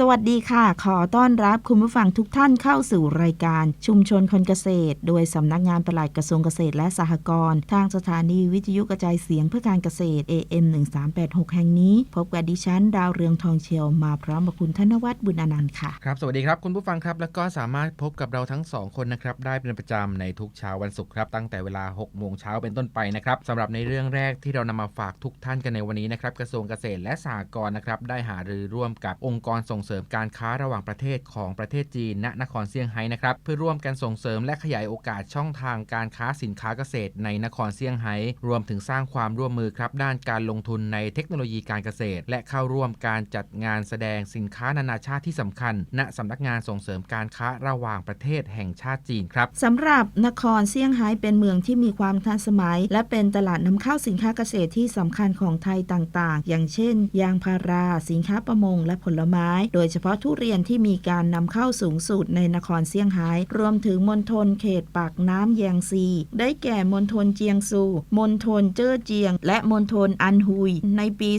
สวัสดีค่ะ ขอต้อนรับคุณผู้ฟังทุกท่านเข้าสู่รายการชุมชนคนเกษตร โดยสำนักงานปลัดกระทรวงเกษตรและสหกรณ์ทางสถานีวิทยุกระจายเสียงเพื่อการเกษตร AM 1386 แห่งนี้ พบกับดิฉัน ดาวเรืองทองเชียวมาพร้อมกับคุณธนวัฒน์บุญอนันต์ค่ะ ครับ สวัสดีครับคุณผู้ฟังครับ แล้วก็สามารถพบกับเราทั้งสองคนนะครับ ได้เป็นประจำในทุกเช้าวันศุกร์ครับ ตั้งแต่เวลา 6 โมงเช้าเป็นต้นไปนะครับสำหรับในเรื่องแรกที่เรานำมาฝากทุกท่านกันในวันนี้นะครับกระทรวงเกษตรและสหกรณ์นะครับได้หารือร่วมกับองค์กรส่งเสริมการค้าระหว่างประเทศของประเทศจีนณนครเซี่ยงไฮ้นะครับเพื่อร่วมกันส่งเสริมและขยายโอกาสช่องทางการค้าสินค้าเกษตรในนครเซี่ยงไฮ้รวมถึงสร้างความร่วมมือครับด้านการลงทุนในเทคโนโลยีการเกษตร และเข้าร่วมการจัดงานแสดงสินค้านานาชาติที่สำคัญ ณสำนักงานส่งเสริมการค้าระหว่างประเทศแห่งชาติจีนครับสำหรับนครเซี่ยงไฮ้เป็นเมืองที่มีความทันสมัย และเป็นตลาดนำเข้าสินค้าเกษตรที่สำคัญของไทยต่างๆ อย่างเช่น ยางพารา สินค้าประมง และผลไม้โดยเฉพาะทุเรียนที่มีการนำเข้าสูงสุดในนครเซี่ยงไฮ้รวมถึงมณฑลเขตปากน้ำแยงซี ได้แก่มณฑลเจียงซูมณฑลเจ้อเจียง และมณฑลอันฮุย ในปี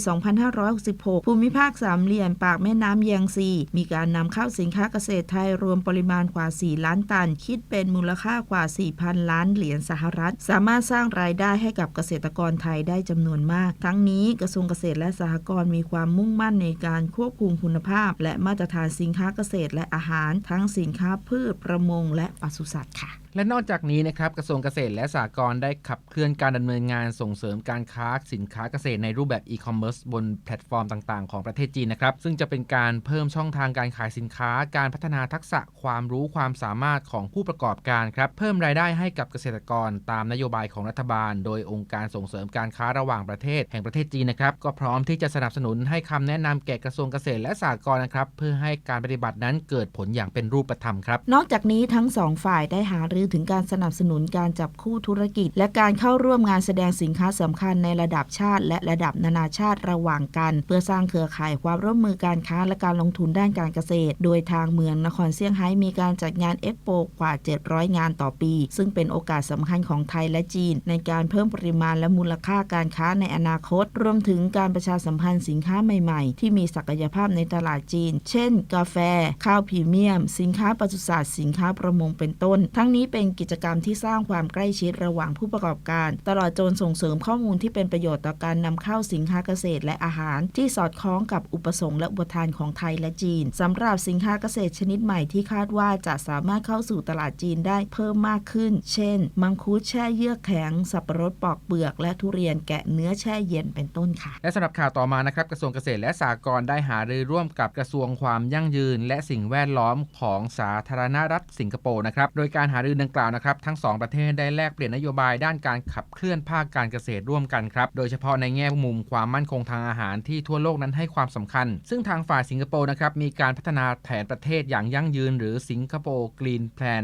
2566 ภูมิภาคสามเหลี่ยมปากแม่น้ำแยงซี มีการนำเข้าสินค้าเกษตรไทยรวมปริมาณกว่า 4 ล้านตัน คิดเป็นมูลค่ากว่า 4,000 ล้านเหรียญสหรัฐ สามารถสร้างรายได้ให้กับเกษตรกรไทยได้จำนวนมาก ทั้งนี้กระทรวงเกษตรและสหกรณ์มีความมุ่งมั่นในการควบคุมคุณภาพและมาตรฐานสินค้าเกษตรและอาหาร ทั้งสินค้าพืชประมงและปศุสัตว์ค่ะ และนอกจากนี้นะครับกระทรวงเกษตรและสหกรณ์ได้ขับเคลื่อนการดำเนินงานส่งเสริมการค้าสินค้าเกษตรในรูปแบบอีคอมเมิร์ซบนแพลตฟอร์มต่าง ๆ ของประเทศจีนนะครับ ซึ่งจะเป็นการเพิ่มช่องทางการขายสินค้า การพัฒนาทักษะความรู้ความสามารถของผู้ประกอบการครับ เพิ่มรายได้ให้กับเกษตรกรตามนโยบายของรัฐบาล โดยองค์การส่งเสริมการค้าระหว่างประเทศ แห่งประเทศจีนนะครับก็พร้อมที่จะสนับสนุนให้คำแนะนำแก่กระทรวงเกษตรและสหกรณ์นะครับเพื่อให้การปฏิบัตินั้นเกิดผลอย่างเป็นรูปธรรมครับ นอกจากนี้ทั้งสองฝ่ายได้หารือถึงการสนับสนุนการจับคู่ธุรกิจ และการเข้าร่วมงานแสดงสินค้าสำคัญในระดับชาติ และระดับนานาชาติระหว่างกัน เพื่อสร้างเครือข่ายความร่วมมือการค้าและการลงทุนด้านการเกษตร โดยทางเมืองนครเซี่ยงไฮ้มีการจัดงานเอ็กโปกว่า 700 งานต่อปี ซึ่งเป็นโอกาสสำคัญของไทยและจีน ในการเพิ่มปริมาณและมูลค่าการค้าในอนาคต รวมถึงการประชาสัมพันธ์สินค้าใหม่ๆ ที่มีศักยภาพในตลาดจีน เช่น กาแฟ ข้าวพรีเมียม สินค้าปศุสัตว์สินค้าประมงเป็นต้น ทั้งนี้เป็นกิจกรรมที่สร้างความใกล้ชิดระหว่างผู้ประกอบการ ตลอดจนส่งเสริมข้อมูลที่เป็นประโยชน์ต่อการนำเข้าสินค้าเกษตรและอาหาร ที่สอดคล้องกับอุปสงค์และอุปทานของไทยและจีนสำหรับสินค้าเกษตรชนิดใหม่ที่คาดว่าจะสามารถเข้าสู่ตลาดจีนได้เพิ่มมากขึ้น เช่น มังคุดแช่เยือกแข็ง สับปะรดปอกเปลือก และทุเรียนแกะเนื้อแช่เย็นเป็นต้นค่ะ และสำหรับข่าวต่อมานะครับกระทรวงเกษตรและสหกรณ์ได้หารือร่วมกับกระทรวงความยั่งยืน และสิ่งแวดล้อมของสาธารณรัฐสิงคโปร์นะครับโดยการหารือดังกล่าวนะครับทั้งสองประเทศได้แลกเปลี่ยนนโยบายด้านการขับเคลื่อนภาคการเกษตรร่วมกันครับ โดยเฉพาะในแง่มุมความมั่นคงทางอาหารที่ทั่วโลกนั้นให้ความสำคัญ ซึ่งทางฝ่ายสิงคโปร์นะครับมีการพัฒนาแผนประเทศอย่างยั่งยืน หรือสิงคโปร์กรีนแพลน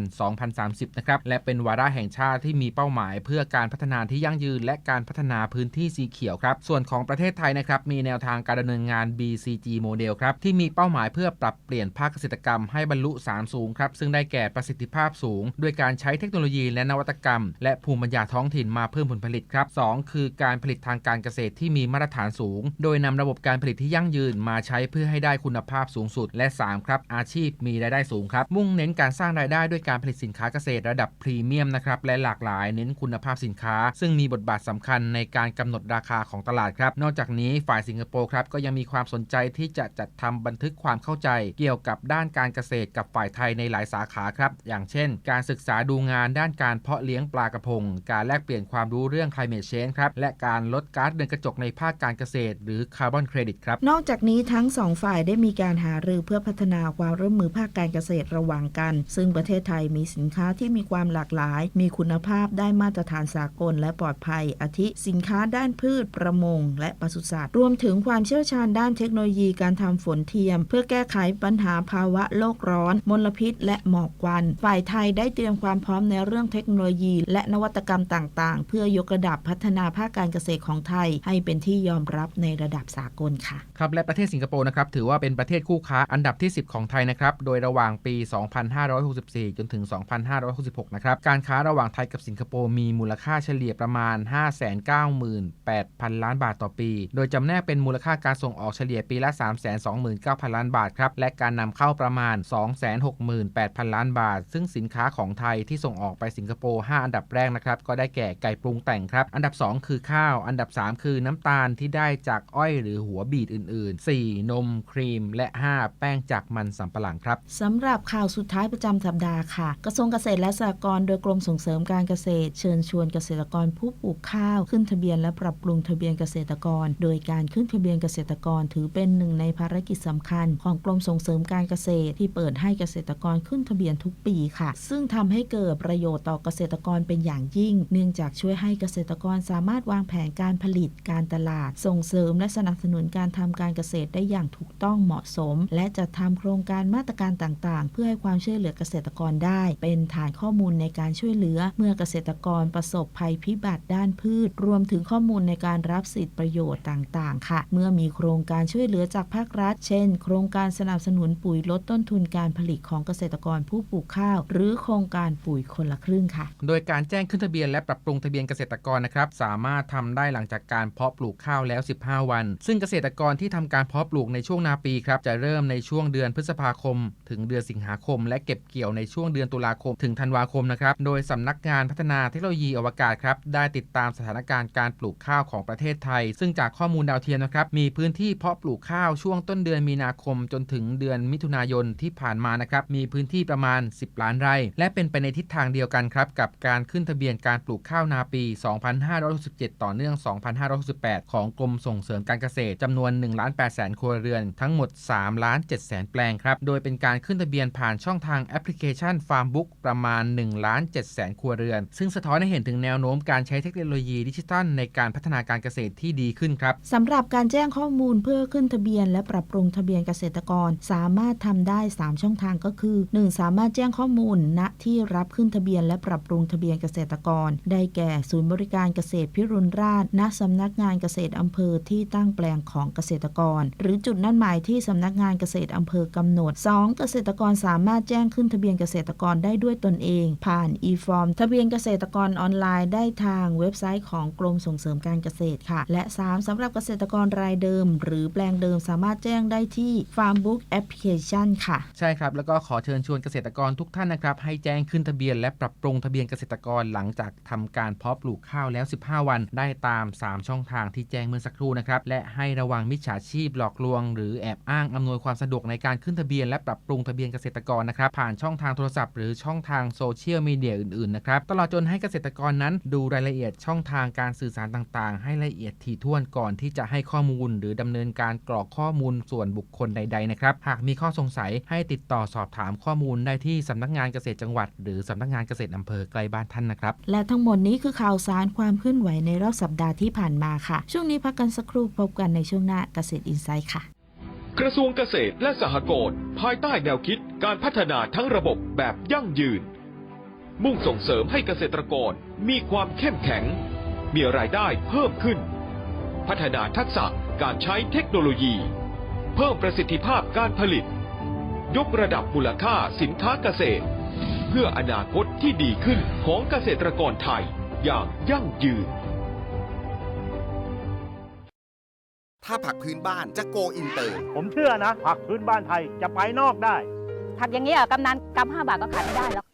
2030 นะครับและเป็นวาระแห่งชาติที่มีเป้าหมาย เพื่อการพัฒนาที่ยั่งยืน และการพัฒนาพื้นที่สีเขียวครับส่วนของประเทศไทยนะครับมีแนวทางการดำเนินงาน BCG โมเดลครับที่มีเป้าหมายเพื่อปรับเปลี่ยนภาคเกษตรกรรมให้บรรลุ 3 สูงครับซึ่งได้แก่ประสิทธิภาพสูงด้วยการการใช้เทคโนโลยีและนวัตกรรม และภูมิปัญญาท้องถิ่นมาเพิ่มผลผลิตครับ 2 คือการผลิตทางการเกษตรที่มีมาตรฐานสูง โดยนำระบบการผลิตที่ยั่งยืนมาใช้เพื่อให้ได้คุณภาพสูงสุด และ 3 ครับ อาชีพมีรายได้สูงครับ มุ่งเน้นการสร้างรายได้ด้วยการผลิตสินค้าเกษตรระดับพรีเมียมนะครับและหลากหลายเน้นคุณภาพสินค้า ซึ่งมีบทบาทสำคัญในการกำหนดราคาของตลาดครับ นอกจากนี้ฝ่ายสิงคโปร์ครับก็ยังมีความสนใจที่จะจัดทำบันทึกความเข้าใจ เกี่ยวกับด้านการเกษตรกับฝ่ายไทยในหลายสาขาครับอย่างเช่น การศึกษาาดูงานด้านการเพาะเลี้ยงปลากระพง การแลกเปลี่ยนความรู้เรื่อง climate change ครับ และการลดก๊าซเรือนกระจกในภาคการเกษตร หรือคาร์บอนเครดิตครับ นอกจากนี้ทั้งสองฝ่ายได้มีการหารือเพื่อพัฒนาความร่วมมือภาคการเกษตรระหว่างกัน ซึ่งประเทศไทยมีสินค้าที่มีความหลากหลาย มีคุณภาพได้มาตรฐานสากลและปลอดภัย อาทิสินค้าด้านพืช ประมง และปศุสัตว์ รวมถึงความเชี่ยวชาญด้านเทคโนโลยีการทำฝนเทียม เพื่อแก้ไขปัญหาภาวะโลกร้อน มลพิษ และหมอกควัน ฝ่ายไทยได้เตรียมความพร้อมในเรื่องเทคโนโลยี และนวัตกรรมต่างๆ เพื่อยกระดับพัฒนาภาคการเกษตรของไทย ให้เป็นที่ยอมรับในระดับสากลค่ะครับและประเทศสิงคโปร์นะครับถือว่าเป็นประเทศคู่ค้าอันดับที่ 10 ของไทยนะครับโดยระหว่างปี 2564 จนถึง 2566 นะครับการค้าระหว่างไทยกับสิงคโปร์มีมูลค่าเฉลี่ยประมาณ 598,000 ล้านบาทต่อปี โดยจำแนกเป็นมูลค่าการส่งออกเฉลี่ยปีละ 329,000 ล้านบาทครับและการนำเข้าประมาณ 268,000 ล้านบาท ซึ่งสินค้าของไทยที่ส่งออกไปสิงคโปร์ 5 อันดับแรกนะครับ ก็ได้แก่ไก่ปรุงแต่งครับ อันดับ 2 คือข้าว อันดับ 3 คือน้ำตาลที่ได้จากอ้อยหรือหัวบีดอื่น ๆ 4. นมครีม และ 5 แป้งจากมันสำปะหลังครับสำหรับข่าวสุดท้ายประจำสัปดาห์ค่ะ กระทรวงเกษตรและสหกรณ์โดยกรมส่งเสริมการเกษตร เชิญชวนเกษตรกรผู้ปลูกข้าว ขึ้นทะเบียนและปรับปรุงทะเบียนเกษตรกร โดยการขึ้นทะเบียนเกษตรกรถือเป็นหนึ่งในภารกิจสำคัญ ของกรมส่งเสริมการเกษตร ที่เปิดให้เกษตรกรขึ้นทะเบียนทุกปีค่ะ ซึ่งทำให้เกิดประโยชน์ต่อเกษตรกรเป็นอย่างยิ่ง เนื่องจากช่วยให้เกษตรกรสามารถวางแผนการผลิตการตลาด ส่งเสริมและสนับสนุนการทำการเกษตรได้อย่างถูกต้องเหมาะสม และจัดทำโครงการมาตรการต่างๆ เพื่อให้ความช่วยเหลือเกษตรกรได้ เป็นฐานข้อมูลในการช่วยเหลือ เมื่อเกษตรกรประสบภัยพิบัติด้านพืช รวมถึงข้อมูลในการรับสิทธิประโยชน์ต่างๆ ค่ะ เมื่อมีโครงการช่วยเหลือจากภาครัฐ เช่น โครงการสนับสนุนปุ๋ยลดต้นทุนการผลิตของเกษตรกรผู้ปลูกข้าว หรือโครงการปุ๋ยคนละครึ่งค่ะ โดยการแจ้งขึ้นทะเบียนและปรับปรุงทะเบียนเกษตรกรนะครับสามารถทำได้หลังจากการเพาะปลูกข้าวแล้ว 15 วัน ซึ่งเกษตรกรที่ทำการเพาะปลูกในช่วงนาปีครับจะเริ่มในช่วงเดือนพฤษภาคม ถึงเดือนสิงหาคม และเก็บเกี่ยวในช่วงเดือนตุลาคม ถึงธันวาคมนะครับโดยสำนักงานพัฒนาเทคโนโลยีอวกาศครับได้ติดตามสถานการณ์การปลูกข้าวของประเทศไทย ซึ่งจากข้อมูลดาวเทียมนะครับมีพื้นที่เพาะปลูกข้าวช่วงต้นเดือนมีนาคมจนถึงเดือนมิถุนายนที่ผ่านมานะครับมีพื้นที่ประมาณ 10 ล้านไร่ และเป็นไปในทิศทางเดียวกันครับกับการขึ้นทะเบียนการปลูกข้าวนาปี 2567 ต่อเนื่อง 2568 ของกรมส่งเสริมการเกษตรจำนวน1ล้าน8แสนครัวเรือนทั้งหมด3ล้าน7แสนแปลงครับ โดยเป็นการขึ้นทะเบียนผ่านช่องทางแอปพลิเคชัน Farmbook ประมาณ1ล้าน7แสนครัวเรือน ซึ่งสะท้อนให้เห็นถึงแนวโน้มการใช้เทคโนโลยีดิจิทัลในการพัฒนาการเกษตรที่ดีขึ้นครับสำหรับการแจ้งข้อมูลเพื่อขึ้นทะเบียน และปรับปรุงทะเบียนเกษตรกร สามารถทำได้ 3 ช่องทางก็คือ 1. สามารถแจ้งข้อมูลณที่รับขึ้นทะเบียนและปรับปรุงทะเบียนเกษตรกร ได้แก่ศูนย์บริการเกษตรพิรุณราชณสำนักงานเกษตรอำเภอที่ตั้งแปลงของเกษตรกร หรือจุดนัดหมายที่สำนักงานเกษตรอำเภอกำหนด 2. เกษตรกรสามารถแจ้งขึ้นทะเบียนเกษตรกรได้ด้วยตนเอง ผ่าน e-form ทะเบียนเกษตรกรออนไลน์ได้ทางเว็บไซต์ของกรมส่งเสริมการเกษตรค่ะ และ 3. สำหรับเกษตรกรรายเดิม หรือแปลงเดิมสามารถแจ้งได้ที่ Farmbook Application ค่ะ ใช่ครับ แล้วก็ขอเชิญชวนเกษตรกรทุกท่านนะครับ ให้แจ้งขึ้นทะเบียนและปรับปรุงทะเบียนเกษตรกรหลังจากทำการเพาะปลูกข้าวแล้ว 15 วัน ได้ตาม 3 ช่องทางที่แจ้งเมื่อสักครู่นะครับ และให้ระวังมิจฉาชีพหลอกลวง หรือแอบอ้างอำนวยความสะดวกในการขึ้นทะเบียนและปรับปรุงทะเบียนเกษตรกรนะครับ ผ่านช่องทางโทรศัพท์หรือช่องทางโซเชียลมีเดียอื่นๆนะครับ ตลอดจนให้เกษตรกรนั้นดูรายละเอียดช่องทางการสื่อสารต่างๆ ให้ละเอียดถี่ถ้วนก่อนที่จะให้ข้อมูล หรือดำเนินการกรอกข้อมูลส่วนบุคคลใด ๆ นะครับ หากมีข้อสงสัยให้ติดต่อสอบถามข้อมูลได้ที่สำนักงานเกษตรจังหวัดหรือสำนักงานเกษตรอำเภอใกล้บ้านท่านนะครับ และทั้งหมดนี้คือข่าวสารความเคลื่อนไหวในรอบสัปดาห์ที่ผ่านมาค่ะ ช่วงนี้พักกันสักครู่พบกันในช่วงหน้าเกษตรอินไซด์ค่ะ กระทรวงเกษตรและสหกรณ์ภายใต้แนวคิดการพัฒนาทั้งระบบแบบยั่งยืน มุ่งส่งเสริมให้เกษตรกรมีความเข้มแข็ง มีรายได้เพิ่มขึ้น พัฒนาทักษะการใช้เทคโนโลยี เพิ่มประสิทธิภาพการผลิต ยกระดับมูลค่าสินค้าเกษตรเพื่ออนาคตที่ดีขึ้นของเกษตรกรไทยอย่างยั่งยืน ถ้าผักพื้นบ้านจะโกอินเตอร์ ผมเชื่อนะ ผักพื้นบ้านไทยจะไปนอกได้ ผักอย่างนี้ยกำนันกำห้าบาทก็ขายไม่ได้แล้ว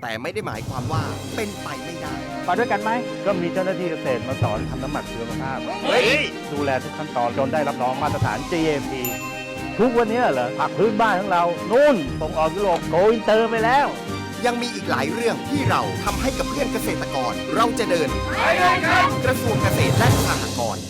แต่ไม่ได้หมายความว่าเป็นไปไม่ได้ไปด้วยกันไหม ก็มีเจ้าหน้าที่เกษตรมาสอนทำน้ำหมักชีวภาพเฮ้ยดูแลทุกขั้นตอนจนได้รับรองมาตรฐาน GAP ทุกวันนี้เหรอผักพื้นบ้านของเรานู่นส่งออกยุโรปโกอินเตอร์ไปแล้ว ยังมีอีกหลายเรื่องที่เราทำให้กับเพื่อนเกษตรกร เราจะเดินกระทรวงเกษตรและสหกรณ์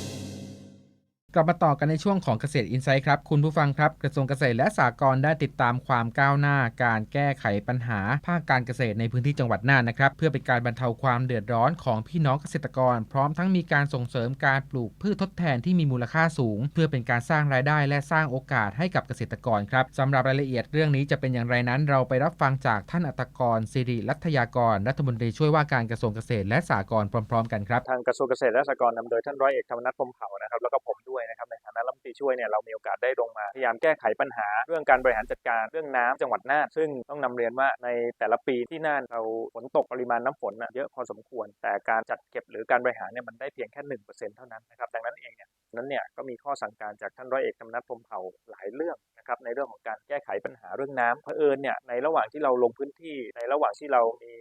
กลับมาต่อกันในช่วงของเกษตรอินไซต์ครับ คุณผู้ฟังครับ กระทรวงเกษตรและสหกรณ์ได้ติดตามความก้าวหน้า การแก้ไขปัญหา ภาคการเกษตรในพื้นที่จังหวัดน่านนะครับ เพื่อเป็นการบรรเทาความเดือดร้อนของพี่น้องเกษตรกร พร้อมทั้งมีการส่งเสริมการปลูกพืชทดแทนที่มีมูลค่าสูง เพื่อเป็นการสร้างรายได้และสร้างโอกาสให้กับเกษตรกรครับสำหรับรายละเอียดเรื่องนี้จะเป็นอย่างไรนั้น เราไปรับฟังจากท่านอัตกรสิริรัตยากร รัฐมนตรีช่วยว่าการกระทรวงเกษตรและสหกรณ์พร้อม ๆ กันครับทางกระทรวงเกษตรและสหกรณ์นำโดยท่านร้อยเอกธรรมนัฐพรมเผ่านะครับแล้วก็ผม ด้วยนะครับในฐานะรัฐมนตรีช่วยเนี่ยเรามีโอกาสได้ลงมาพยายามแก้ไขปัญหา เรื่องการบริหารจัดการเรื่องน้ำจังหวัดน่านซึ่งต้องนำเรียนว่าในแต่ละปีที่น่านเราฝนตกปริมาณน้ำฝนเยอะพอสมควร แต่การจัดเก็บหรือการบริหารเนี่ยมันได้เพียงแค่หนึ่งเปอร์เซ็นต์เท่านั้นนะครับดังนั้นเองเนี่ยนั้นเนี่ยก็มีข้อสั่งการจากท่านร้อยเอกธรรมนัฐพรมเผ่าหลายเรื่องนะครับในเรื่องของการแก้ไขปัญหาเรื่องน้ำเผอิญเนี่ยในระหว่างที่เราลงพื้นที่ในระหว่างที่เรามี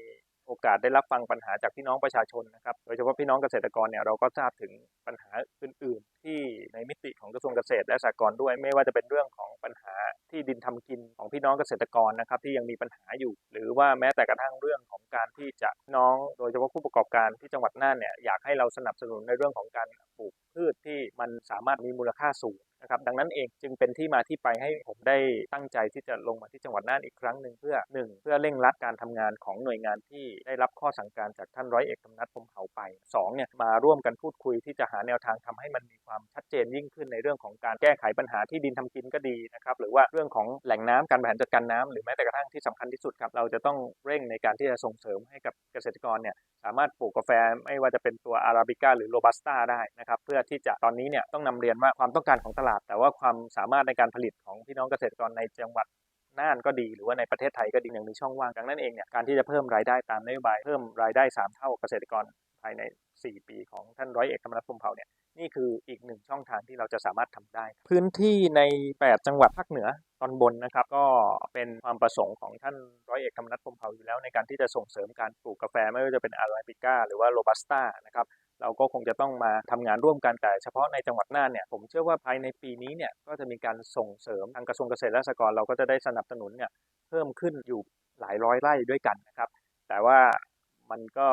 โอกาสได้รับฟังปัญหาจากพี่น้องประชาชนนะครับโดยเฉพาะพี่น้องเกษตรกรเนี่ยเราก็ทราบถึงปัญหาอื่น ที่ในมิติของกระทรวงเกษตรและสหกรณ์ด้วย ไม่ว่าจะเป็นเรื่องของปัญหาที่ดินทำกินของพี่น้องเกษตรกรนะครับที่ยังมีปัญหาอยู่ หรือว่าแม้แต่กระทั่งเรื่องของการที่จะน้องโดยเฉพาะผู้ประกอบการที่จังหวัดน่านเนี่ยอยากให้เราสนับสนุนในเรื่องของการปลูกพืชที่มันสามารถมีมูลค่าสูงนะครับดังนั้นเองจึงเป็นที่มาที่ไปให้ผมได้ตั้งใจที่จะลงมาที่จังหวัดน่านอีกครั้งหนึ่งเพื่อหนึ่งเพื่อเร่งรัดการทำงานของหน่วยงานที่ได้รับข้อสั่งการจากท่านร้อยเอกธรรมนัฐพมเผ่าไปสองเนี่ยมาร่วมกันพูดคุยที่จะหาแนวทางทำให้มันมีความชัดเจนยิ่งขึ้นในเรื่องของการแก้ไขปัญหาที่ดินทำกินก็ดีนะครับหรือว่าเรื่องของแหล่งน้ำการบริหารจัดการน้ำหรือแม้แต่กระทั่งที่สำคัญที่สุดครับเราจะต้องเร่งในการที่จะส่งเสริมให้กับเกษตรกรเนี่ยสามารถปลูกกาแฟไม่ว่าจะเป็นตัวอาราบิก้าหรือโรบัสต้าได้นะครับเพื่อที่จะตอนนี้เนี่ยต้องนำเรียนว่าความต้องการของตลาด แต่ว่าความสามารถในการผลิตของพี่น้องเกษตรกรในจังหวัดน่านก็ดีหรือว่าในประเทศไทยก็ดียังมีช่องว่างดังนั้นเองเนี่ยการที่จะเพิ่มรายได้ตามนโยบายเพิ่มรายได้ 3 เท่าเกษตรกรภายใน 4 ปีของท่านร้อยเอกธรรมนัฐพรมเผ่าเนี่ย นี่คืออีกหนึ่งช่องทางที่เราจะสามารถทำได้ พื้นที่ใน 8 จังหวัดภาคเหนือตอนบนนะครับ ก็เป็นความประสงค์ของท่านร้อยเอกธรรมนัฐพมเผาอยู่แล้วในการที่จะส่งเสริมการปลูกกาแฟไม่ว่าจะเป็นอาราบิก้าหรือว่าโรบัสต้านะครับเราก็คงจะต้องมาทำงานร่วมกันแต่เฉพาะในจังหวัดน่านเนี่ยผมเชื่อว่าภายในปีนี้เนี่ยก็จะมีการส่งเสริมทางกระทรวงเกษตรและสหกรณ์เราก็จะได้สนับสนุนเนี่ยเพิ่มขึ้นอยู่หลายร้อยไร่ด้วยกันนะครับแต่ว่ามันก็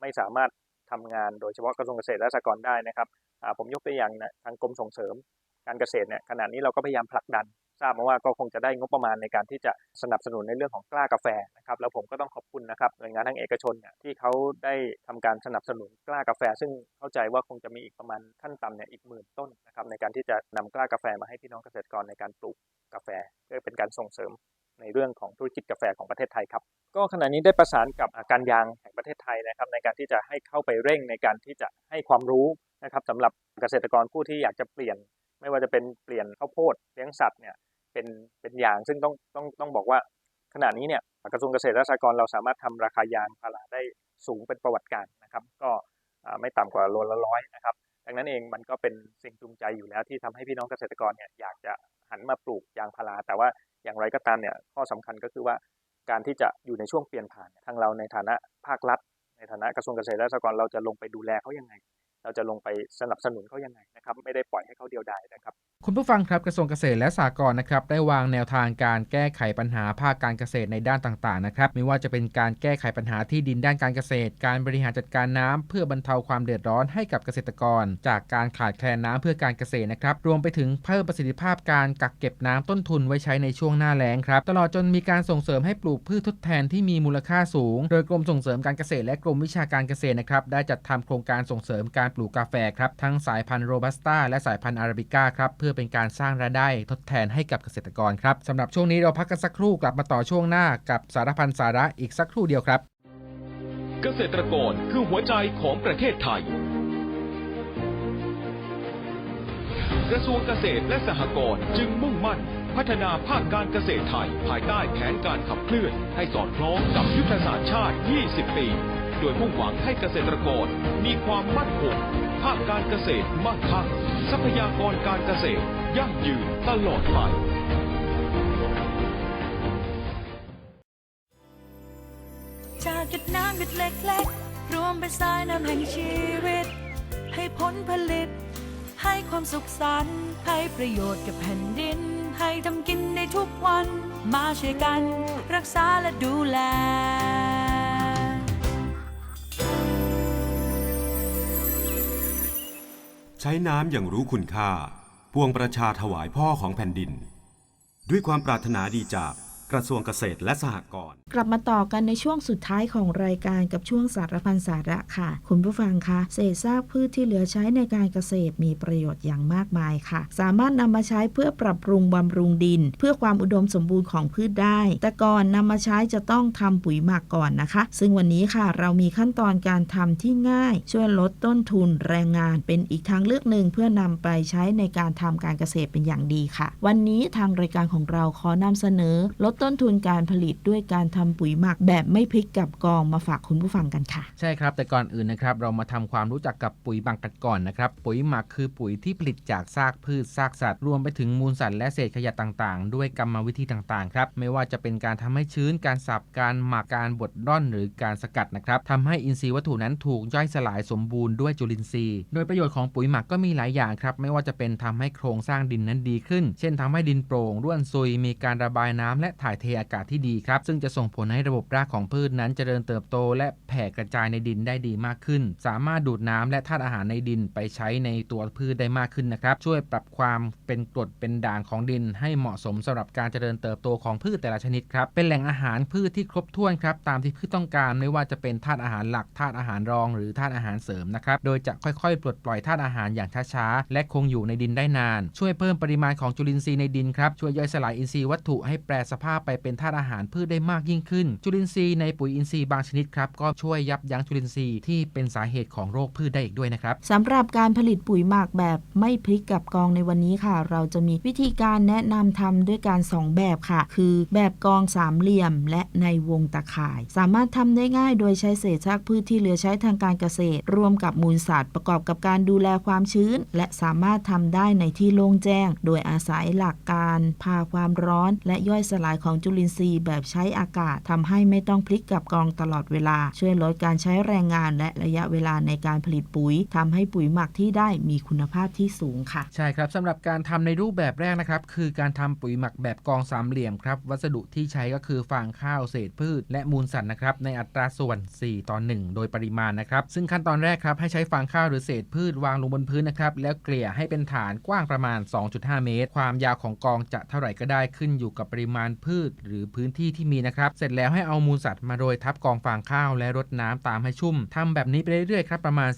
ไม่สามารถทำงานโดยเฉพาะกระทรวงเกษตรและสหกรณ์ได้นะครับ ผมยกตัวอย่างนะทางกรมส่งเสริมการเกษตรเนี่ยขณะนี้เราก็พยายามผลักดัน ทราบมาว่าก็คงจะได้งบประมาณในการที่จะสนับสนุนในเรื่องของกล้ากาแฟนะครับแล้วผมก็ต้องขอบคุณนะครับหน่วยงานทางเอกชนเนี่ยที่เขาได้ทำการสนับสนุนกล้ากาแฟ ซึ่งเข้าใจว่าคงจะมีอีกประมาณขั้นต่ำเนี่ยอีกหมื่นต้นนะครับในการที่จะนำกล้ากาแฟมาให้พี่น้องเกษตรกรในการปลูกกาแฟเพื่อเป็นการส่งเสริม ในเรื่องของธุรกิจกาแฟของประเทศไทยครับ ก็ขณะนี้ได้ประสานกับการยางแห่งประเทศไทยนะครับ ในการที่จะให้เข้าไปเร่งในการที่จะให้ความรู้นะครับสำหรับเกษตรกรผู้ที่อยากจะเปลี่ยน ไม่ว่าจะเป็นเปลี่ยนข้าวโพดเลี้ยงสัตว์เนี่ยเป็นเป็นยางซึ่งต้องต้องต้องบอกว่า ขณะนี้เนี่ยกระทรวงเกษตรและสหกรณ์เราสามารถทำราคายางพาราได้สูงเป็นประวัติการนะครับ ก็ไม่ต่ำกว่าโลละร้อยนะครับดังนั้นเองมันก็เป็นสิ่งจูงใจอยู่แล้วที่ทำให้พี่น้องเกษตรกรเนี่ยอยากจะหันมาปลูกยางพาราแต่ว่า อย่างไรก็ตามเนี่ยข้อสำคัญก็คือว่าการที่จะอยู่ในช่วงเปลี่ยนผ่านทางเราในฐานะภาครัฐ ในฐานะกระทรวงเกษตรและสหกรณ์เราจะลงไปดูแลเขายังไง เราจะลงไปสนับสนุนเขายังไงนะครับไม่ได้ปล่อยให้เขาเดียวดายนะครับ คุณผู้ฟังครับกระทรวงเกษตรและสหกรณ์นะครับได้วางแนวทางการแก้ไขปัญหาภาคการเกษตรในด้านต่างๆนะครับไม่ว่าจะเป็นการแก้ไขปัญหาที่ดินด้านการเกษตร การบริหารจัดการน้ำเพื่อบรรเทาความเดือดร้อนให้กับเกษตรกร จากการขาดแคลนน้ำเพื่อการเกษตรนะครับรวมไปถึงเพิ่มประสิทธิภาพการกักเก็บน้ำต้นทุนไว้ใช้ในช่วงหน้าแล้งครับตลอดจนมีการส่งเสริมให้ปลูกพืชทดแทนที่มีมูลค่าสูง โดยกรมส่งเสริมการเกษตรและกรมวิชาการเกษตรนะครับได้จัดทำโครงการส่งเสริมการปลูกกาแฟครับทั้งสายพันธุ์โรบัสต้าและสายพันธุ์อาราบิก้าครับเพื่อเป็นการสร้างรายได้ทดแทนให้กับเกษตรกรครับสำหรับช่วงนี้เราพักกันสักครู่กลับมาต่อช่วงหน้ากับสารพันสาระอีกสักครู่เดียวครับ เกษตรกรคือหัวใจของประเทศไทย กระทรวงเกษตรและสหกรณ์จึงมุ่งมั่นพัฒนาภาคการเกษตรไทย ภายใต้แผนการขับเคลื่อน ให้สอดคล้องกับยุทธศาสตร์ชาติ 20 ปี ดยมุ่งหวังให้เกษตรกร มีความมั่นคงภาคการเกษตรมั่งคั่งทรัพยากรการเกษตร ยั่งยืนตลอดไปจากหยดน้ำหยดเล็กๆ รวมเป็นสายน้ำแห่งชีวิต ให้ผลผลิต ให้ความสุขสันต์ให้ประโยชน์กับแผ่นดิน ให้ทำกินในทุกวัน มาช่วยกัน รักษาและดูแล ชใช้น้ำอย่างรู้คุณค่า พวงประชาถวายพ่อของแผ่นดิน ด้วยความปรารถนาดีจาก กระทรวงเกษตรและสหกรณ์ กลับมาต่อกันในช่วงสุดท้ายของรายการกับช่วงสารพันสาระค่ะ คุณผู้ฟังคะเศษซากพืชที่เหลือใช้ในการเกษตรมีประโยชน์อย่างมากมายค่ะ สามารถนำมาใช้เพื่อปรับปรุงบำรุงดิน เพื่อความอุดมสมบูรณ์ของพืชได้ แต่ก่อนนำมาใช้จะต้องทำปุ๋ยหมักก่อนนะคะ ซึ่งวันนี้ค่ะเรามีขั้นตอนการทำที่ง่าย ช่วยลดต้นทุนแรงงาน เป็นอีกทางเลือกหนึ่งเพื่อนำไปใช้ในการทำการเกษตรเป็นอย่างดีค่ะ วันนี้ทางรายการของเราขอนำเสนอลดต้นทุนการผลิตด้วยการทำปุ๋ยหมัก แบบไม่พลิกกับกองมาฝากคุณผู้ฟังกันค่ะ ใช่ครับ แต่ก่อนอื่นนะครับเรามาทำความรู้จักกับปุ๋ยหมักกันก่อนนะครับ ปุ๋ยหมักคือปุ๋ยที่ผลิตจากซากพืชซากสัตว์รวมไปถึงมูลสัตว์และเศษขยะต่างๆ ด้วยกรรมวิธีต่างๆครับไม่ว่าจะเป็นการทำให้ชื้นการสับการหมักการบดร่อนหรือการสกัดนะครับทำให้อินทรีย์วัตถุนั้นถูกย่อยสลายสมบูรณ์ด้วยจุลินทรีย์ โดยประโยชน์ของปุ๋ยหมักก็มีหลายอย่างครับ ไม่ว่าจะเป็นทำให้โครงสร้างดินนั้นดีขึ้น เช่นทำให้ดินโปร่งร่วนซุยมีการระบายน้ำและถ่ายเทอากาศที่ดีครับ ซึ่งจะส่งผลให้ระบบรากของพืชนั้นเจริญเติบโต และแผ่กระจายในดินได้ดีมากขึ้น สามารถดูดน้ำและธาตุอาหารในดินไปใช้ในตัวพืชได้มากขึ้นนะครับ ช่วยปรับความเป็นกรดเป็นด่างของดิน ให้เหมาะสมสำหรับการเจริญเติบโตของพืชแต่ละชนิดครับเป็นแหล่งอาหารพืชที่ครบถ้วนครับตามที่พืชต้องการไม่ว่าจะเป็นธาตุอาหารหลักธาตุอาหารรอง หรือธาตุอาหารเสริมนะครับโดยจะค่อยๆ ปลดปล่อยธาตุอาหารอย่างช้าๆและคงอยู่ในดินได้นาน ช่วยเพิ่มปริมาณของจุลินทรีย์ในดินครับช่วยย่อยสลายอินทรีย์วัตถุให้แปรสภาพไปเป็นธาตุอาหารพืชได้มากยิ่งขึ้น จุลินทรีย์ในปุ๋ยอินทรีย์บางชนิดครับก็ช่วยยับยั้งจุลินทรีย์ที่เป็นสาเหตุของโรคพืชได้อีกด้วยนะครับสำหรับการผลิตปุ๋ยหมักแบบไม่พลิกกับกองในวันนี้ค่ะ เราจะมีวิธีการแนะนำทำด้วยการ 2 แบบค่ะ คือแบบกองสามเหลี่ยม และในวงตะข่าย สามารถทำได้ง่ายโดยใช้เศษซากพืชที่เหลือใช้ทางการเกษตร ร่วมกับมูลสัตว์ประกอบกับการดูแลความชื้น และสามารถทำได้ในที่โล่งแจ้ง โดยอาศัยหลักการพาความร้อน และย่อยสลายของจุลินทรีย์แบบใช้อากาศทำให้ไม่ต้องพลิกกับกองตลอดเวลา ช่วยลดการใช้แรงงานและระยะเวลาในการผลิตปุ๋ยทำให้ปุ๋ยหมักที่ได้มีคุณภาพที่สูงค่ะ ใช่ครับสำหรับการทำในรูปแบบแรกนะครับ คือการทำปุ๋ยหมักแบบกองสามเหลี่ยมครับ วัสดุที่ใช้ก็คือฟางข้าวเศษพืช และมูลสัตว์นะครับในอัตราส่วน 4 ต่อ 1 โดยปริมาณนะครับ ซึ่งขั้นตอนแรกครับให้ใช้ฟางข้าวหรือเศษพืชวางลงบนพื้นนะครับแล้วเกลี่ยให้เป็นฐานกว้างประมาณ 2.5 เมตร ความยาวของกองจะเท่าไหร่ก็ได้ขึ้นอยู่กับปริมาณพืชหรือพื้นที่ที่มีนะครับ เสร็จแล้วให้เอามูลสัตว์มาโรยทับกองฟางข้าวและรดน้ำตามให้ชุ่มทำแบบนี้ไปเรื่อยๆครับประมาณ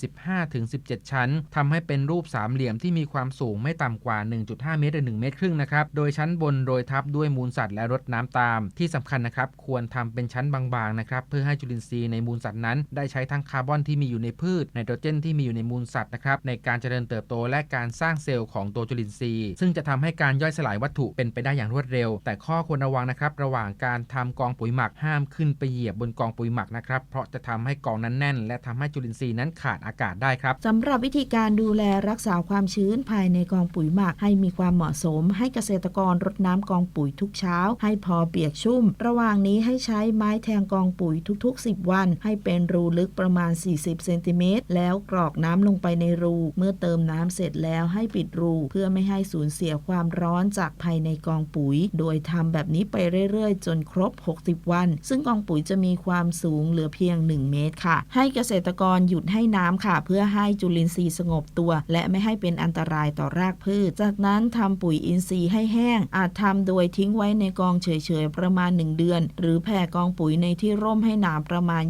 15-17 ชั้นทำให้เป็นรูปสามเหลี่ยมที่มีความสูงไม่ต่ำกว่า 1.5 เมตรหรือ1เมตรครึ่งนะครับ โดยชั้นบนโรยทับด้วยมูลสัตว์และรดน้ำตาม ที่สำคัญนะครับ ควรทำเป็นชั้นบางๆนะครับ เพื่อให้จุลินทรีย์ในมูลสัตว์นั้น ได้ใช้ทั้งคาร์บอนที่มีอยู่ในพืชไนโตรเจนที่มีอยู่ในมูลสัตว์นะครับในการเจริญเติบโตและการสร้างเซลล์ของตัวจุลินทรีย์ ซึ่งจะทำให้การย่อยสลายวัตถุเป็นไปได้อย่างรวดเร็ว แต่ข้อควรระวังนะครับระหว่างการทำกองปุ๋ยหมักห้ามขึ้นไปเหยียบบนกองปุ๋ยหมักนะครับเพราะจะทำให้กองนั้นแน่น และทำให้จุลินทรีย์นั้นขาดอากาศได้ครับสำหรับวิธีการดูแลรักษาความชื้นภายในกองปุ๋ยหมัก ให้มีความเหมาะสม ให้เกษตรกรรดน้ำกองปุ๋ยทุกเช้า ให้พอเปียกชุ่ม ระหว่างนี้ให้ใช้ไม้แทงกองปุ๋ยทุก ๆ 10 วัน ให้เป็นรูลึกประมาณ 40เซนติเมตรแล้วกรอกน้ำลงไปในรู เมื่อเติมน้ำเสร็จแล้วให้ปิดรู เพื่อไม่ให้สูญเสียความร้อนจากภายในกองปุ๋ย โดยทำแบบนี้ไปเรื่อยๆ จนครบ 60 วัน ซึ่งกองปุ๋ยจะมีความสูงเหลือเพียง 1 เมตรค่ะ ให้เกษตรกรหยุดให้น้ำค่ะ เพื่อให้จุลินทรีย์สงบตัว และไม่ให้เป็นอันตรายต่อรากพืช จากนั้นทำปุ๋ยอินทรีย์ให้แห้ง อาจทำโดยทิ้งไว้ในกองเฉยๆ ประมาณ 1 เดือน หรือแผ่กองปุ๋ยในที่ร่มให้หนาประมาณ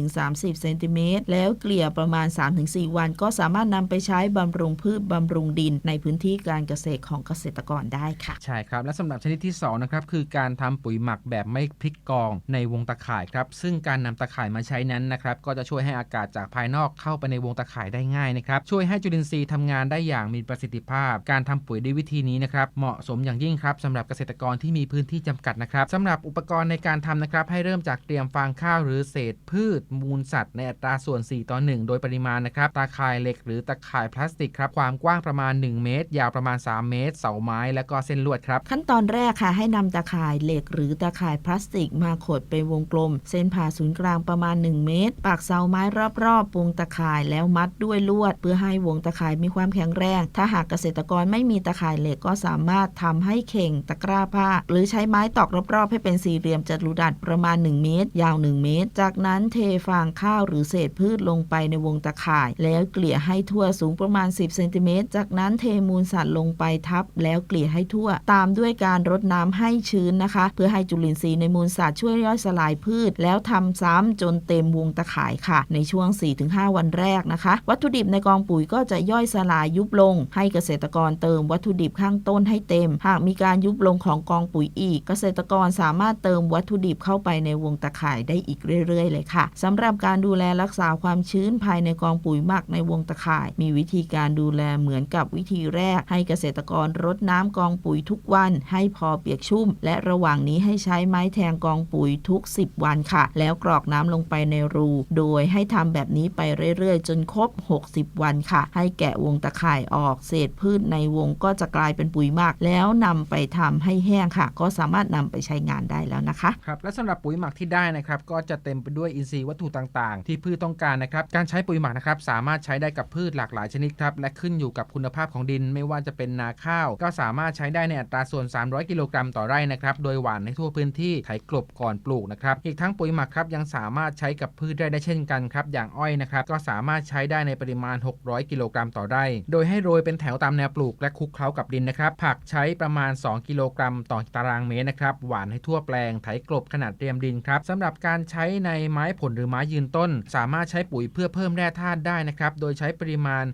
20-30เซนติเมตรแล้วเกลี่ยประมาณ 3-4 วัน ก็สามารถนำไปใช้บำรุงพืชบำรุงดิน ในพื้นที่การเกษตรของเกษตรกรได้ค่ะ ใช่ครับ และสำหรับชนิดที่2นะครับคือการการทำปุ๋ยหมักแบบไม่พลิกกองในวงตะข่ายครับ ซึ่งการนำตะข่ายมาใช้นั้นนะครับ ก็จะช่วยให้อากาศจากภายนอกเข้าไปในวงตะข่ายได้ง่ายนะครับ ช่วยให้จุลินทรีย์ทำงานได้อย่างมีประสิทธิภาพ การทำปุ๋ยด้วยวิธีนี้นะครับ เหมาะสมอย่างยิ่งครับสำหรับเกษตรกรที่มีพื้นที่จำกัดนะครับสำหรับอุปกรณ์ในการทำนะครับ ให้เริ่มจากเตรียมฟางข้าวหรือเศษพืช มูลสัตว์ในอัตราส่วน 4 ต่อ 1 โดยปริมาณนะครับ ตาข่ายเหล็กหรือตะข่ายพลาสติกครับ ความกว้างประมาณ 1 เมตร ยาวประมาณ 3 เมตร เสาไม้ และก็เส้นลวดครับ ขั้นตอนแรกค่ะให้นำตะข่ายข่ายเหล็ก หรือตาข่ายพลาสติกมาขดเป็นวงกลม เส้นผ่าศูนย์กลางประมาณ 1 เมตร ปากเสาไม้รอบๆวงตาข่ายแล้วมัดด้วยลวด เพื่อให้วงตาข่ายมีความแข็งแรง ถ้าหากเกษตรกรไม่มีตาข่ายเหล็กก็สามารถทำให้เข่งตะกร้าผ้า หรือใช้ไม้ตอกรอบๆ ให้เป็นสี่เหลี่ยมจัตุรัสประมาณ 1 เมตร ยาว 1 เมตร จากนั้นเทฟางข้าวหรือเศษพืชลงไปในวงตะข่าย แล้วเกลี่ยให้ทั่วสูงประมาณ 10 เซนติเมตร จากนั้นเทมูลสัตว์ลงไปทับ แล้วเกลี่ยให้ทั่ว ตามด้วยการรดน้ำให้ชื้นนะคะ เพื่อให้จุลินทรีย์ในมูลสัตว์ช่วยย่อยสลายพืช แล้วทำซ้ำจนเต็มวงตะข่ายค่ะ ในช่วง 4-5 วันแรกนะคะ วัตถุดิบในกองปุ๋ยก็จะย่อยสลายยุบลง ให้เกษตรกรเติมวัตถุดิบข้างต้นให้เต็ม หากมีการยุบลงของกองปุ๋ยอีก เกษตรกรสามารถเติมวัตถุดิบเข้าไปในวงตะข่ายได้อีกเรื่อย ๆ เลยค่ะสำหรับการดูแลรักษาความชื้นภายในกองปุ๋ยหมักในวงตะข่าย มีวิธีการดูแลเหมือนกับวิธีแรก ให้เกษตรกรรดน้ำกองปุ๋ยทุกวัน ให้พอเปียกชุ่ม และระหว่างนี้ให้ใช้ไม้แทงกองปุ๋ยทุก 10 วันค่ะ แล้วกรอกน้ำลงไปในรู โดยให้ทำแบบนี้ไปเรื่อยๆ จนครบ 60 วันค่ะ ให้แกะวงตะข่ายออก เศษพืชในวงก็จะกลายเป็นปุ๋ยหมัก แล้วนำไปทำให้แห้งค่ะ ก็สามารถนำไปใช้งานได้แล้วนะคะครับและสำหรับปุ๋ยหมักที่ได้นะครับก็จะเต็มไปด้วยอินทรีย์วัตถุต่างๆ ที่พืชต้องการนะครับการใช้ปุ๋ยหมักนะครับสามารถใช้ได้กับพืชหลากหลายชนิดครับและขึ้นอยู่กับคุณภาพของดิน ไม่ว่าจะเป็นนาข้าว ก็สามารถใช้ได้ในอัตราส่วน 300 กิโลกรัมต่อไร่นะครับโดยหว่านในทั่วพื้นที่ไถกลบก่อนปลูกนะครับอีกทั้งปุ๋ยหมักครับยังสามารถใช้กับพืชได้ได้เช่นกันครับอย่างอ้อยนะครับก็สามารถใช้ได้ในปริมาณ 600 กิโลกรัมต่อไร่ โดยให้โรยเป็นแถวตามแนวปลูกและคลุกเคล้ากับดินนะครับผักใช้ประมาณ 2 กิโลกรัมต่อตารางเมตรนะครับหว่านให้ทั่วแปลงไถกลบขนาดเตรียมดินครับสำหรับการใช้ในไม้ผลหรือไม้ยืนต้น สามารถใช้ปุ๋ยเพื่อเพิ่มแร่ธาตุได้นะครับโดยใช้ปริมาณ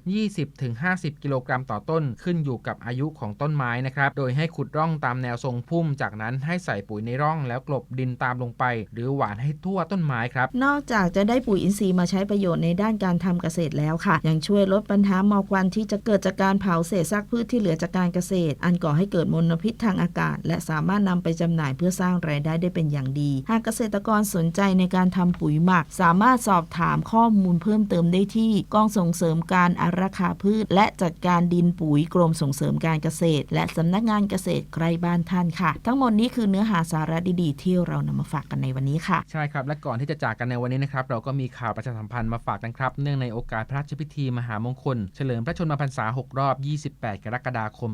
20-50 กิโลกรัมต่อต้น ขึ้นอยู่กับอายุของต้นไม้นะครับโดยให้ขุดร่องตามแนวทรงพุ่มจากนั้นให้ใส่ปุ๋ยในร่องแล้วกลบดินตามลงไป หรือหว่านให้ทั่วต้นไม้ครับ นอกจากจะได้ปุ๋ยอินทรีย์มาใช้ประโยชน์ในด้านการทำเกษตรแล้วค่ะ ยังช่วยลดปัญหาหมอกควันที่จะเกิดจากการเผาเศษซากพืชที่เหลือจากการเกษตร อันก่อให้เกิดมลพิษทางอากาศ และสามารถนำไปจำหน่ายเพื่อสร้างรายได้ได้เป็นอย่างดี หากเกษตรกรสนใจในการทำปุ๋ยหมัก สามารถสอบถามข้อมูลเพิ่มเติมได้ที่กองส่งเสริมการอารักขาพืช และจัดการดินปุ๋ยกรมส่งเสริมการเกษตร และสำนักงานเกษตรใกล้บ้านท่านค่ะ ทั้งหมดนี้คือเนื้อหาสาระดีๆ ที่เรานำมาฝากกันในวันนี้ค่ะ ใช่ครับ และก่อนที่จะจากกันในวันนี้นะครับ เราก็มีข่าวประชาสัมพันธ์มาฝากกันครับ เนื่องในโอกาสพระราชพิธีมหามงคล เฉลิมพระชนมพรรษา 6 รอบ 28 กรกฎาคม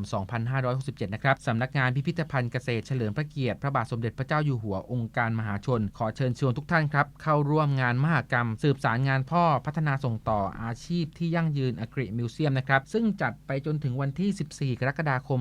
2567 นะครับสำนักงานพิพิธภัณฑ์เกษตรเฉลิมพระเกียรติพระบาทสมเด็จพระเจ้าอยู่หัวองค์การมหาชน ขอเชิญชวนทุกท่านครับเข้าร่วมงานมหกรรม สืบสารงานพ่อพัฒนาส่งต่ออาชีพที่ยั่งยืนอกริมิวเซียมนะครับซึ่งจัดไปจนถึงวันที่ 14 กรกฎาคม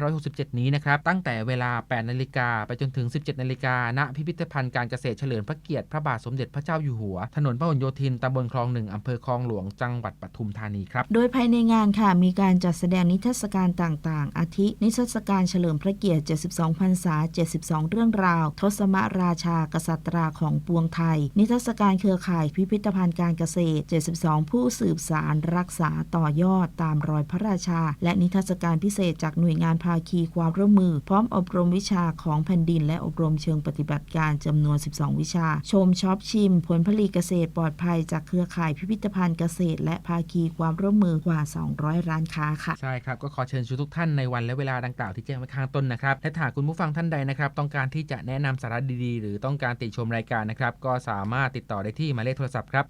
2567 นี้นะครับตั้งแต่เวลา8นาฬิกาไปจนถึง 17นาฬิกาณพิพิธภัณฑ์การเกษตรเฉลิมพระเกียรติพระบาทสมเด็จพระเจ้าอยู่หัว ถนนพหลโยธินตำบลคลองหนึ่งอำเภอคลองหลวงจังหวัดปทุมธานีครับโดยภายในงานค่ะมีการจัดแสดงนิทรรศการต่างๆ อาทิ นิทรรศการเฉลิมพระเกียรติ 72 พรรษา 72 เรื่องราว ทศมราชากษัตราของปวงไทย นิทรรศการเครือข่ายพิพิธภัณฑ์การเกษตร 72 ผู้สืบสารรักษาต่อยอดตามรอยพระราชา และนิทรรศการพิเศษจากหน่วยงานภาคีความร่วมมือ พร้อมอบรมวิชาของแผ่นดิน และอบรมเชิงปฏิบัติการจำนวน 12 วิชา ชมช็อปชิม ผลผลิตเกษตรปลอดภัยจากเครือข่ายพิพิธภัณฑ์เกษตร และภาคีความร่วมมือกว่า 200 ร้านค้าค่ะใช่ครับ ก็ขอเชิญชวนทุกท่านในวันและเวลาดังกล่าวที่แจ้งไว้ข้างต้นนะครับและถ้าหากคุณผู้ฟังท่านใดนะครับต้องการที่จะแนะนำสาระดีๆ หรือต้องการติชมรายการนะครับก็สามารถติดต่อได้ที่หมายเลขโทรศัพท์ครับ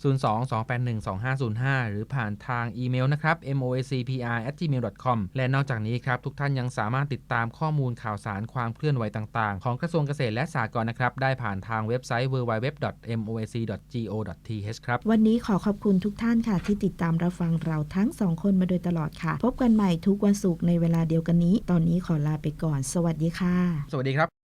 02-281-2505 หรือผ่านทางอีเมลนะครับ moacpr@gmail.com และนอกจากนี้ครับทุกท่านยังสามารถติดตามข้อมูลข่าวสารความเคลื่อนอนไหวต่างๆ ของกระทรวงเกษตรและสหกรณ์นะครับ ได้ผ่านทางเว็บไซต์ www.moac.go.th ครับ วันนี้ขอขอบคุณทุกท่านค่ะ ที่ติดตามรับฟังเราทั้งสองคนมาโดยตลอดค่ะ พบกันใหม่ทุกวันศุกร์ในเวลาเดียวกันนี้ ตอนนี้ขอลาไปก่อน สวัสดีค่ะ สวัสดีครับ